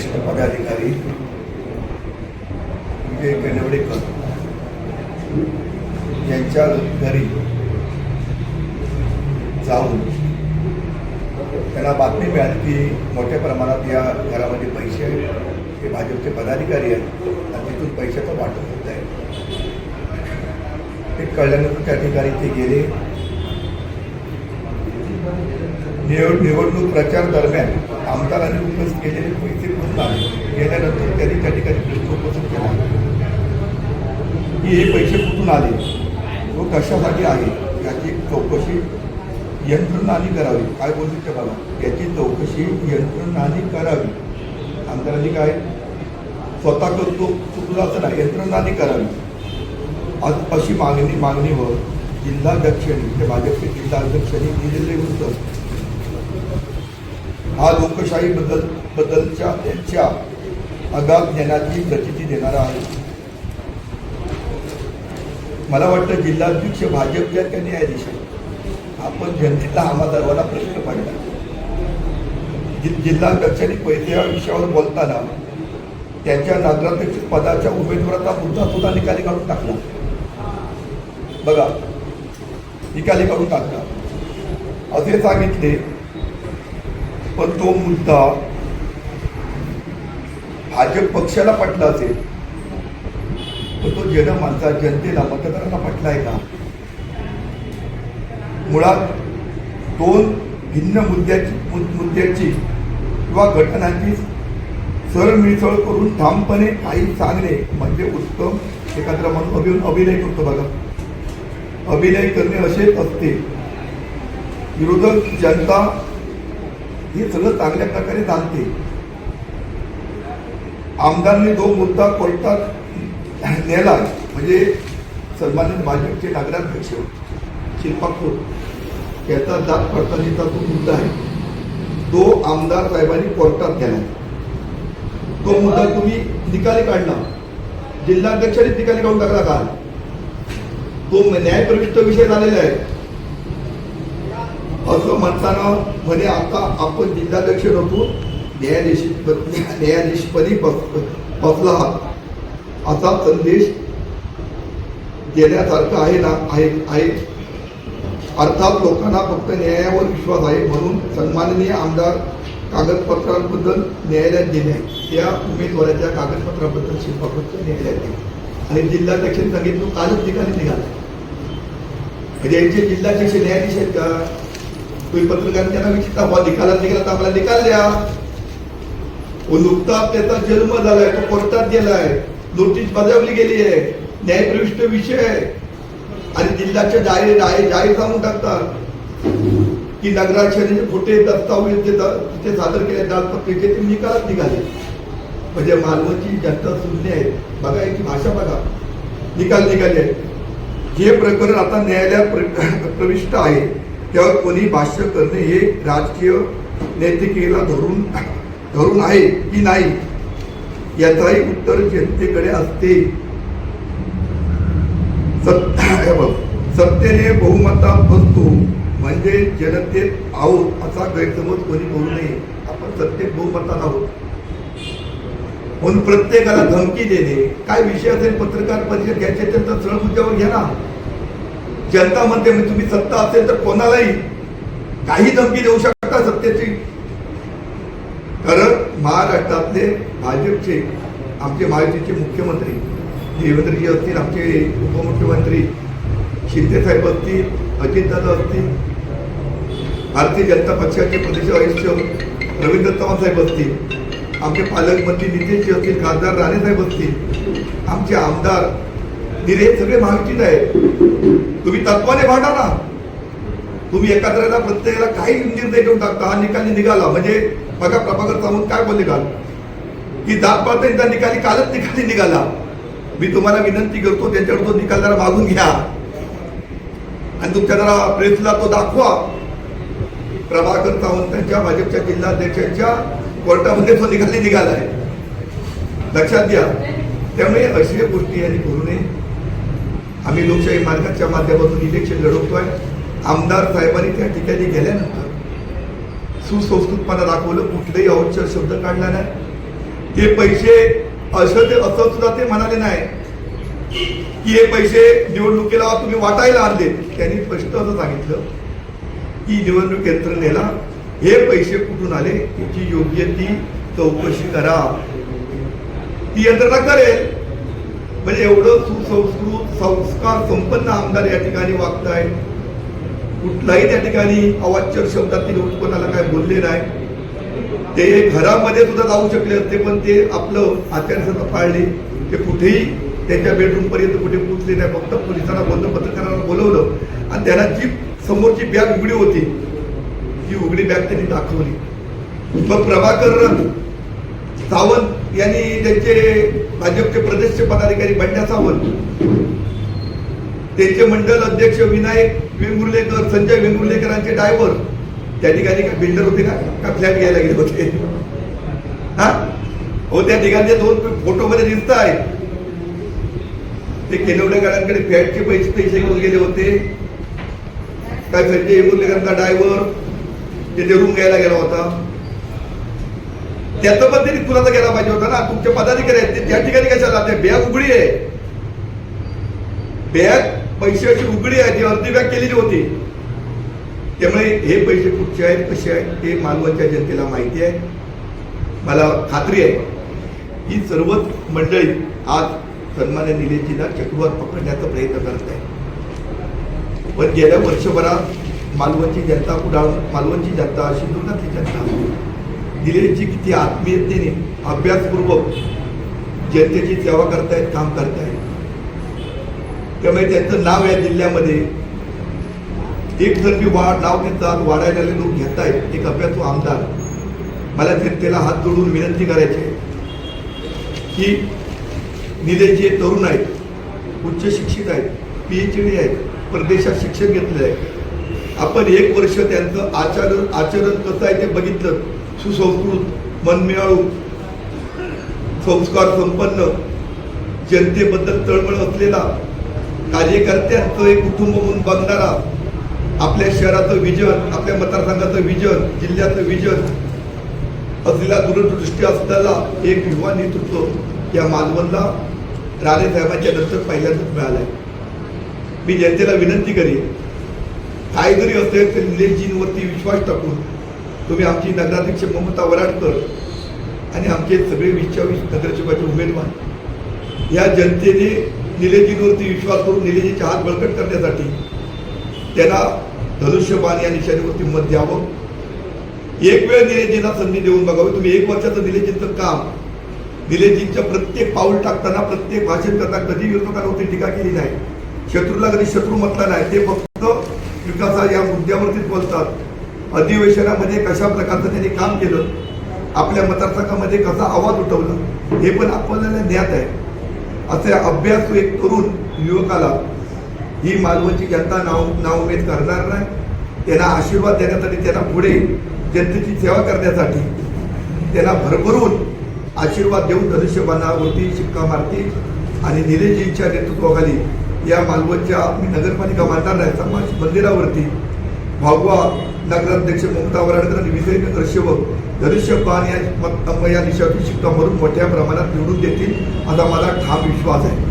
वरिष्ठ पदाधिकारी विजय कनवडेकर यांच्या घरी जाऊन त्यांना बातमी मिळाली की मोठ्या प्रमाणात या घरामध्ये पैसे हे भाजपचे पदाधिकारी आहेत. आणि तिथून पैशाचं वाटप होत आहे. ते कळल्यानंतर त्या ठिकाणी ते गेले. निवड निवडणूक प्रचार दरम्यान आमदारांनी उपस्थित केलेले पैसे पुन्हा गेल्यानंतर त्यांनी त्या ठिकाणी प्रश्न उपस्थित केला. की हे पैसे कुठून आले? व कशासाठी आहे? याची चौकशी यंत्रणाने करावी. काय बोलू ते मला याची चौकशी यंत्रणाने करावी. आमदारांनी काय? स्वतः करतो चुकलं असं नाही. यंत्रणाने करावी. आज अशी मागणी मागणीवर जिल्हाध्यक्षांनी ते भाजपचे जिल्हाध्यक्षांनी दिलेले होतं हा लोकशाही बद्दल बद्दलच्या त्यांच्या अगाप ज्ञानाची प्रचिती देणारा आहे. मला वाटतं जिल्हाध्यक्ष भाजपच्या त्या न्यायाधीश आपण जनतेला आम्हा सर्वांना प्रश्न पाडला. जि जिल्हाध्यक्षांनी पैसे या विषयावर बोलताना त्यांच्या नगराध्यक्ष पदाच्या उमेदवाराचा मुद्दा सुद्धा निकाली काढून टाकला. बघा निकाली काढून टाकला. असे सांगितले पण तो मुद्दा भाजप पक्षाला पटला असेल पण तो जन माणसा जनतेला मतदारांना पटला आहे का? मुळात दोन भिन्न मुद्द्याची मुद्द्याची किंवा घटनांची सरमिसळ करून ठामपणे काही सांगणे म्हणजे उत्तम. एखाद्या म्हणून अभि अभिनय करतो बघा. अभिनय करणे असेच असते. विरोधक जनता हे सगळं चांगल्या प्रकारे चालते. आमदारांनी जो मुद्दा कोर्टात नेला म्हणजे सन्मानित भाजपचे नगराध्यक्ष शिल्पा खोत याचा जात पडताळणीचा तो मुद्दा आहे तो आमदार साहेबांनी कोर्टात गेला तो मुद्दा तुम्ही निकाली काढला. जिल्हाध्यक्षांनी निकाली काढून टाकला का? तो न्यायप्रविष्ट विषय झालेला आहे. असं म्हणताना म्हणे आता आपण जिल्हाध्यक्ष नको न्यायाधीश न्यायाधीशपदी बसला आहात असा संदेश देण्यासारखा आहे ना आहे आहे. अर्थात लोकांना फक्त न्यायावर विश्वास आहे म्हणून सन्माननीय आमदार कागदपत्रांबद्दल न्यायालयात दिले. त्या उमेदवाराच्या कागदपत्राबद्दल शिल्पापत्र न्यायालयात दिले. आणि जिल्हाध्यक्षांनी सांगितलं कालच ठिकाणी निघाला. म्हणजे यांचे जिल्हाध्यक्ष न्यायाधीश आहेत का? तुम्ही पत्रकारांनी त्यांना विचारता बुवा निकालात निघाला तर आम्हाला निकाल द्या व नुकताच त्याचा जन्म झालाय तो कोर्टात गेलाय नोटीस बजावली गेली आहे न्यायप्रविष्ट विषय आहे आणि जिल्ह्याच्या जाहीर जाहीर जाहीर सांगून टाकतात की नगराचे खोटे दस्तावेज जे तिथे सादर केले दालपत्रिके ते निकालात निघाले म्हणजे मालवणची जनता शून्य आहे बघा याची भाषा बघा। निकाल निघाले हे प्रकरण आता न्यायालयात प्र- प्रविष्ट आहे। त्यावर कोणी भाष्य करणे हे राजकीय नैतिकेला धरून धरून आहे की नाही? याचाही उत्तर जनतेकडे असते. बघ, सत्तेने बहुमतात बसतो. म्हणजे जनतेत आहोत असा गैरसमज कोणी करू नये. आपण सत्तेत बहुमतात आहोत. म्हणून प्रत्येकाला धमकी देणे. काय विषय असेल पत्रकार परिषद घ्यायचे तर सरळ मुद्द्यावर घ्या ना. जनता म्हणते म्हणजे तुम्ही सत्ता असेल तर कोणालाही काही धमकी देऊ शकता सत्तेची. कारण महाराष्ट्रातले भाजपचे आमचे महायुतीचे मुख्यमंत्री देवेंद्रजी असतील आमचे उपमुख्यमंत्री शिंदेसाहेब असतील अजितदादा असतील भारतीय जनता पक्षाचे प्रदेश अध्यक्ष रवींद्र चव्हाण साहेब असतील आमचे पालकमंत्री नितीनजी असतील खासदार राणेसाहेब असतील आमचे आमदार निरे सगळे महायुतीत आहेत. तुम्ही तत्वाने भांडा ना. तुम्ही एकाद्राला प्रत्येकाला काही निर्णय घेऊन टाकता हा निकाली निघाला. म्हणजे बघा प्रभाकर सावंत काय बोलले काल? की जात एकदा निकाली कालच निकाली निघाला. मी तुम्हाला विनंती करतो त्यांच्याकडे तो निकाल जरा मागून घ्या. आणि तुमच्या जरा प्रेसला तो दाखवा. प्रभाकर सावंतांच्या भाजपच्या जिल्हाध्यक्षांच्या कोर्टामध्ये तो निकाली आहे लक्षात घ्या. त्यामुळे अशा गोष्टी यांनी करू नये. आम्ही लोकशाही मार्गाच्या माध्यमातून इलेक्शन लढवतोय. आमदार साहेबांनी त्या ठिकाणी गेल्यानंतर सुसंस्कृतपणा दाखवलं कुठलेही अवचर शब्द काढला नाही. हे पैसे असं ते असं सुद्धा ते म्हणाले नाही की हे पैसे निवडणुकीला तुम्ही वाटायला आणले. त्यांनी स्पष्ट असं सांगितलं की निवडणूक यंत्रणेला हे पैसे कुठून आले? याची योग्य ती चौकशी करा. ती यंत्रणा करेल. म्हणजे एवढं सुसंस्कृत संस्कार संपन्न आमदार या ठिकाणी वागताय. कुठलाही त्या ठिकाणी अवाच्य शब्दातील उत्पन्नाला काय बोलले नाही. ते घरामध्ये सुद्धा जाऊ शकले असते पण ते आपलं आचारसंहिता पाळली. ते कुठेही त्यांच्या बेडरूम पर्यंत कुठे पोहोचले नाही. फक्त पोलिसांना बंद पत्रकारांना बोलवलं. आणि त्यांना जी समोरची बॅग उघडी होती ती उघडी बॅग त्यांनी दाखवली. मग प्रभाकर सावंत यांनी त्यांचे भाजपचे प्रदेशचे पदाधिकारी बंड्या सावंत. त्यांचे मंडल अध्यक्ष विनायक वेंगुर्लेकर संजय वेंगुर्लेकरांचे ड्रायव्हर त्या ठिकाणी काय बिल्डर होते का? का फ्लॅट घ्यायला गेले होते? हा? हो त्या ठिकाणी दोन फोटो मध्ये दिसत आहेत. ते केलवडेकरांकडे फ्लॅटचे पैसे पैसे घेऊन गेले होते. काय संजय वेंगुर्लेकरांचा ड्रायव्हर तिथे रूम घ्यायला गेला होता. त्याचं पण त्यांनी खुलासा केला पाहिजे होता ना? तुमचे पदाधिकारी आहेत ते त्या ठिकाणी कशाला ते बॅग उघडी आहे. बॅग पैशाची उघडी आहे ती अर्धी बॅग केलेली होती. त्यामुळे हे पैसे कुठचे आहेत कसे आहेत ते मालवणच्या जनतेला माहिती आहे. मला खात्री आहे ही सर्वच मंडळी आज सन्मान्य निलेशजीला चक्रवात पकडण्याचा प्रयत्न करत आहे पण गेल्या वर्षभरात मालवणची जनता कुडाळ मालवणची जनता सिंधुनाथची जनता दिलेची किती आत्मीयतेने अभ्यासपूर्वक जनतेची सेवा करतायत काम करतायत. त्यामुळे त्यांचं नाव या जिल्ह्यामध्ये एक जर मी नाव त्यांचं आज वाढायला लोक घेत आहेत एक अभ्यासू आमदार मला जनतेला हात जोडून विनंती करायची आहे की निले जे तरुण आहेत उच्च शिक्षित आहेत पीएच डी आहेत परदेशात शिक्षण घेतलेलं आहे. आपण एक वर्ष त्यांचं आचरण आचरण कसं आहे ते बघितलं. सुसंस्कृत मनमिळाळू संस्कार संपन्न जनतेबद्दल तळमळ असलेला कार्यकर्त्यांचं एक कुटुंब म्हणून बघणारा आपल्या शहराचं विजन आपल्या मतदारसंघाचं विजन जिल्ह्याचं विजन असलेला दूरदृष्टी असलेला एक युवा नेतृत्व या मालवणला राणे साहेबांच्या नंतर पहिल्यांदाच मिळालंय. मी जनतेला विनंती करेन काय जरी असेल तर निलेशजींवरती विश्वास टाकून तुम्ही आमची नगराध्यक्ष ममता वराडकर आणि आमचे सगळे विश्वास नगरसेवकाचे उमेदवार. या जनतेने निलेजींवरती विश्वास करून निलेजीचे हात बळकट करण्यासाठी त्यांना धनुष्यबाण या निशाणीवरती मत द्यावं. एक वेळ निलेजींना संधी देऊन बघावी. तुम्ही एक वर्षाचं निलेजींचं काम निलेजींच्या प्रत्येक पाऊल टाकताना प्रत्येक भाषण करताना कधी विरोधकांवरती टीका केली नाही. शत्रूला कधी शत्रू म्हटला नाही. ते फक्त विकासा या मुद्द्यावरतीच बोलतात. अधिवेशनामध्ये कशा प्रकारचं त्यांनी काम केलं आपल्या मतदारसंघामध्ये कसा आवाज उठवला हे पण आपल्याला ज्ञात आहे. असे अभ्यास एक तरुण युवकाला ही मालवणची जनता नाव नावमेद करणार नाही. त्यांना आशीर्वाद देण्यासाठी त्यांना पुढे जनतेची सेवा करण्यासाठी त्यांना भरभरून आशीर्वाद देऊन धनुष्यबाणावरती शिक्का मारतील आणि निलेशजींच्या नेतृत्वाखाली या मालवणच्या मी नगरपालिका मांडणार नाही समाज मंदिरावरती भागवा नगराध्यक्ष मुक्ता वराडकर आणि विजय नगरसेवक धनुष्यबाण या मत या निशाची शिक्का मारून मोठ्या प्रमाणात निवडून देतील असा मला ठाम विश्वास आहे.